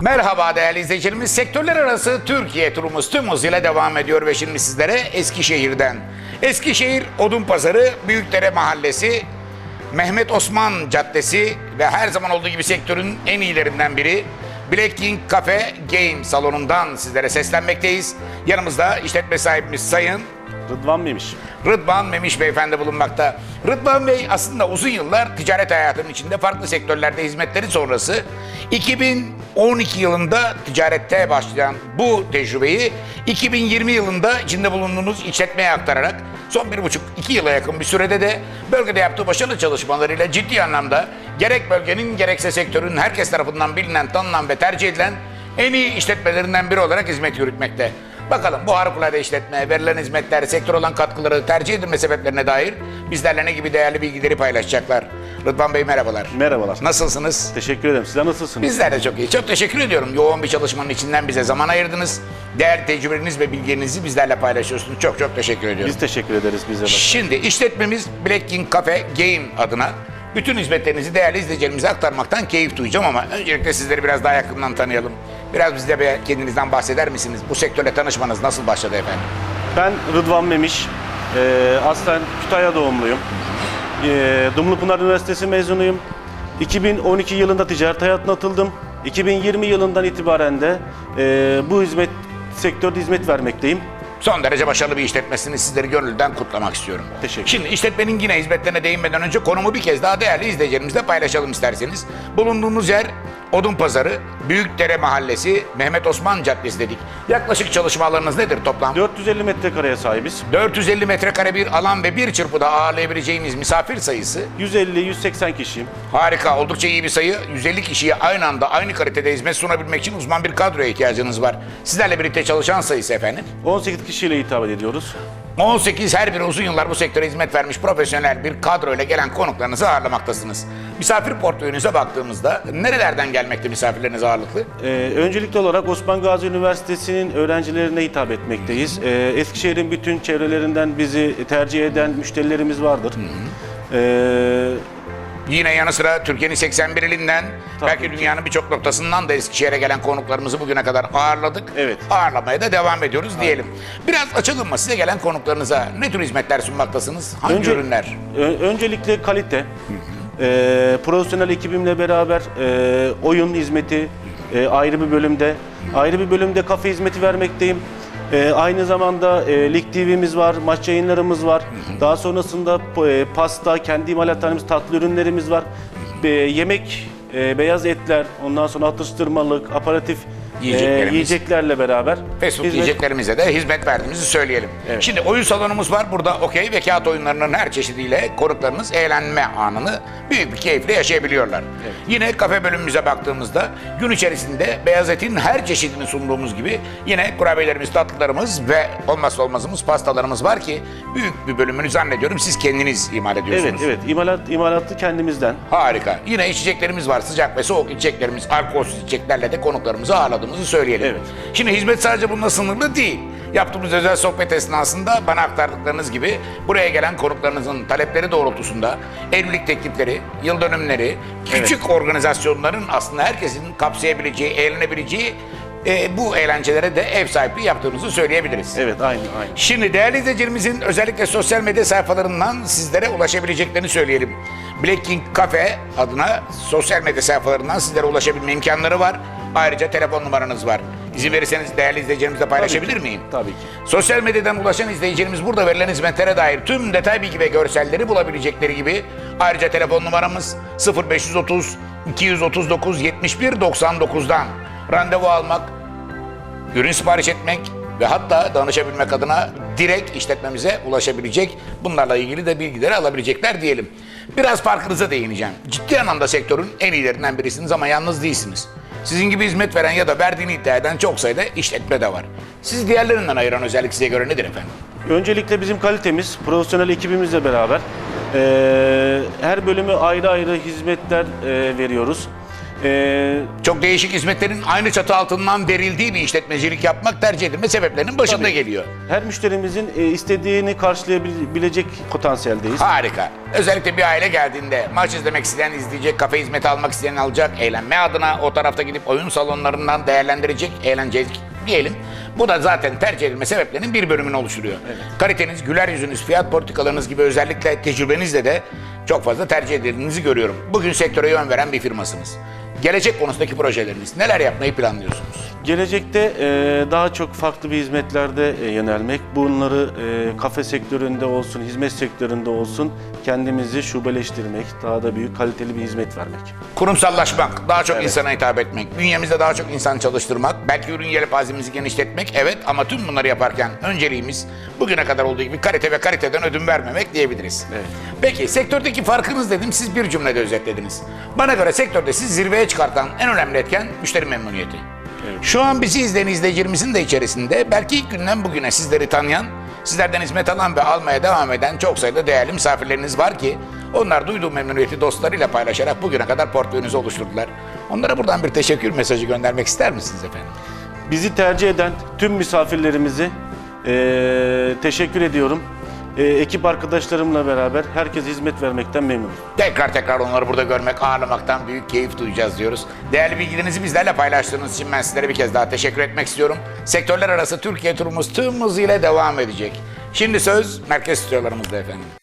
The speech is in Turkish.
Merhaba değerli izleyicilerimiz. Sektörler arası Türkiye turumuz tüm hızıyla devam ediyor ve şimdi sizlere Eskişehir'den. Eskişehir Odun Pazarı, Büyükdere Mahallesi, Mehmet Osman Caddesi ve her zaman olduğu gibi sektörün en iyilerinden biri Black King Cafe Game salonundan sizlere seslenmekteyiz. Yanımızda işletme sahibimiz Sayın Rıdvan Memiş. Rıdvan Memiş Beyefendi bulunmakta. Rıdvan Bey aslında uzun yıllar ticaret hayatının içinde farklı sektörlerde hizmetleri sonrası 2012 yılında ticarette başlayan bu tecrübeyi 2020 yılında içinde bulunduğunuz işletmeye aktararak son bir buçuk iki yıla yakın bir sürede de bölgede yaptığı başarılı çalışmalarıyla ciddi anlamda gerek bölgenin gerekse sektörün herkes tarafından bilinen, tanınan ve tercih edilen en iyi işletmelerinden biri olarak hizmet yürütmekte. Bakalım bu harikulade işletmeye verilen hizmetler, sektör olan katkıları, tercih edilme sebeplerine dair bizlerle ne gibi değerli bilgileri paylaşacaklar. Rıdvan Bey merhabalar. Merhabalar. Nasılsınız? Teşekkür ederim. Sizler nasılsınız? Bizler de çok iyi. Çok teşekkür ediyorum. Yoğun bir çalışmanın içinden bize zaman ayırdınız. Değerli tecrübeleriniz ve bilgilerinizi bizlerle paylaşıyorsunuz. Çok çok teşekkür ediyorum. Biz teşekkür ederiz bize. de. Şimdi işletmemiz Black King Cafe Game adına bütün hizmetlerinizi değerli izleyicilerimize aktarmaktan keyif duyacağım ama öncelikle sizleri biraz daha yakından tanıyalım. Biraz bize bir kendinizden bahseder misiniz? Bu sektörle tanışmanız nasıl başladı efendim? Ben Rıdvan Memiş. Ee, aslen Kütahya doğumluyum. Ee, Dumlupınar Üniversitesi mezunuyum. 2012 yılında ticaret hayatına atıldım. 2020 yılından itibaren de e, bu hizmet sektörde hizmet vermekteyim. Son derece başarılı bir işletmesini sizleri gönülden kutlamak istiyorum. Teşekkür Şimdi işletmenin yine hizmetlerine değinmeden önce konumu bir kez daha değerli izleyicilerimizle paylaşalım isterseniz. Bulunduğumuz yer Odun Pazarı, Büyükdere Mahallesi, Mehmet Osman Caddesi dedik. Yaklaşık çalışmalarınız nedir toplam? 450 metrekareye sahibiz. 450 metrekare bir alan ve bir çırpıda ağırlayabileceğimiz misafir sayısı 150-180 kişiyim. harika, oldukça iyi bir sayı. 150 kişiye aynı anda aynı kalitede hizmet sunabilmek için uzman bir kadroya ihtiyacınız var. Sizlerle birlikte çalışan sayısı efendim. 18 kişiyle hitap ediyoruz. 18 her biri uzun yıllar bu sektöre hizmet vermiş profesyonel bir kadro ile gelen konuklarınızı ağırlamaktasınız. Misafir portföyünüze baktığımızda nerelerden gelmekte misafirleriniz ağırlıklı? Ee, öncelikli olarak Osman Gazi Üniversitesi'nin öğrencilerine hitap etmekteyiz. Ee, Eskişehir'in bütün çevrelerinden bizi tercih eden müşterilerimiz vardır. Ee, Yine yanı sıra Türkiye'nin 81 ilinden Tabii belki ki. dünyanın birçok noktasından da Eskişehir'e gelen konuklarımızı bugüne kadar ağırladık. Evet. Ağırlamaya da devam ediyoruz diyelim. Biraz açalım mı size gelen konuklarınıza ne tür hizmetler sunmaktasınız? Hangi Önce- ürünler? Öncelikle kalite, e, profesyonel ekibimle beraber e, oyun hizmeti e, ayrı bir bölümde, ayrı bir bölümde kafe hizmeti vermekteyim. E, aynı zamanda e, Lig TV'miz var, maç yayınlarımız var. Daha sonrasında e, pasta, kendi imalatlarımız, tatlı ürünlerimiz var. E, yemek, e, beyaz etler, ondan sonra atıştırmalık, aparatif e, Yiyeceklerimiz. yiyeceklerle beraber Fast food hizmet- yiyeceklerimize de hizmet verdiğimizi söyleyelim. Evet. Şimdi oyun salonumuz var. Burada okey ve kağıt oyunlarının her çeşidiyle konuklarınız eğlenme anını büyük bir keyifle yaşayabiliyorlar. Yine kafe bölümümüze baktığımızda gün içerisinde beyaz etin her çeşidini sunduğumuz gibi yine kurabiyelerimiz, tatlılarımız ve olmazsa olmazımız pastalarımız var ki büyük bir bölümünü zannediyorum siz kendiniz imal ediyorsunuz. Evet, evet. İmalat, imalatı kendimizden. Harika. Yine içeceklerimiz var. Sıcak ve soğuk içeceklerimiz, alkolsüz içeceklerle de konuklarımızı ağırladığımızı söyleyelim. Evet. Şimdi hizmet sadece bununla sınırlı değil. Yaptığımız özel sohbet esnasında bana aktardıklarınız gibi buraya gelen konuklarınızın talepleri doğrultusunda evlilik teklifleri, yıl dönümleri, küçük organizasyonların aslında herkesin kapsayabileceği, eğlenebileceği e, bu eğlencelere de ev sahipliği yaptığımızı söyleyebiliriz. Evet, aynı, aynı. Şimdi değerli izleyicilerimizin özellikle sosyal medya sayfalarından sizlere ulaşabileceklerini söyleyelim. Black King Cafe adına sosyal medya sayfalarından sizlere ulaşabilme imkanları var. Ayrıca telefon numaranız var. İzin verirseniz değerli izleyicilerimizle paylaşabilir Tabii ki, miyim? tabii ki. Sosyal medyadan ulaşan izleyicilerimiz burada verilen hizmetlere dair tüm detay bilgi ve görselleri bulabilecekleri gibi ayrıca telefon numaramız 0530 239 71 99'dan randevu almak, ürün sipariş etmek ve hatta danışabilmek adına direkt işletmemize ulaşabilecek. Bunlarla ilgili de bilgileri alabilecekler diyelim. Biraz farkınıza değineceğim. Ciddi anlamda sektörün en iyilerinden birisiniz ama yalnız değilsiniz. Sizin gibi hizmet veren ya da verdiğini iddia eden çok sayıda işletme de var. Sizi diğerlerinden ayıran özellik size göre nedir efendim? Öncelikle bizim kalitemiz, profesyonel ekibimizle beraber eee, her bölümü ayrı ayrı hizmetler eee, veriyoruz. E, Çok değişik hizmetlerin aynı çatı altından verildiği bir işletmecilik yapmak tercih edilme sebeplerinin başında Tabii. geliyor. her müşterimizin e, istediğini karşılayabilecek potansiyeldeyiz. Harika. Özellikle bir aile geldiğinde maç izlemek isteyen izleyecek, kafe hizmeti almak isteyen alacak, eğlenme adına o tarafta gidip oyun salonlarından değerlendirecek, eğlenecek diyelim. Bu da zaten tercih edilme sebeplerinin bir bölümünü oluşturuyor. Kaliteniz, güler yüzünüz, fiyat politikalarınız gibi özellikle tecrübenizle de çok fazla tercih edildiğinizi görüyorum. Bugün sektöre yön veren bir firmasınız. Gelecek konusundaki projeleriniz, neler yapmayı planlıyorsunuz? Gelecekte e, daha çok farklı bir hizmetlerde e, yönelmek, bunları e, kafe sektöründe olsun, hizmet sektöründe olsun kendimizi şubeleştirmek, daha da büyük kaliteli bir hizmet vermek. Kurumsallaşmak, daha çok Evet. insana hitap etmek, bünyemizde daha çok insan çalıştırmak, belki ürün yelpazemizi genişletmek, evet ama tüm bunları yaparken önceliğimiz bugüne kadar olduğu gibi kalite ve kaliteden ödün vermemek diyebiliriz. Evet. Peki sektördeki farkınız dedim siz bir cümlede özetlediniz. Bana göre sektörde sizi zirveye çıkartan en önemli etken müşteri memnuniyeti. Şu an bizi izleyen izleyicilerimizin de içerisinde belki ilk günden bugüne sizleri tanıyan, sizlerden hizmet alan ve almaya devam eden çok sayıda değerli misafirleriniz var ki onlar duyduğu memnuniyeti dostlarıyla paylaşarak bugüne kadar portföyünüzü oluşturdular. Onlara buradan bir teşekkür mesajı göndermek ister misiniz efendim? Bizi tercih eden tüm misafirlerimizi e, teşekkür ediyorum. E, ekip arkadaşlarımla beraber herkes hizmet vermekten memnunum. Tekrar tekrar onları burada görmek, ağırlamaktan büyük keyif duyacağız diyoruz. Değerli bilgilerinizi bizlerle paylaştığınız için ben sizlere bir kez daha teşekkür etmek istiyorum. Sektörler arası Türkiye turumuz tüm hızıyla devam edecek. Şimdi söz merkez stüdyolarımızda efendim.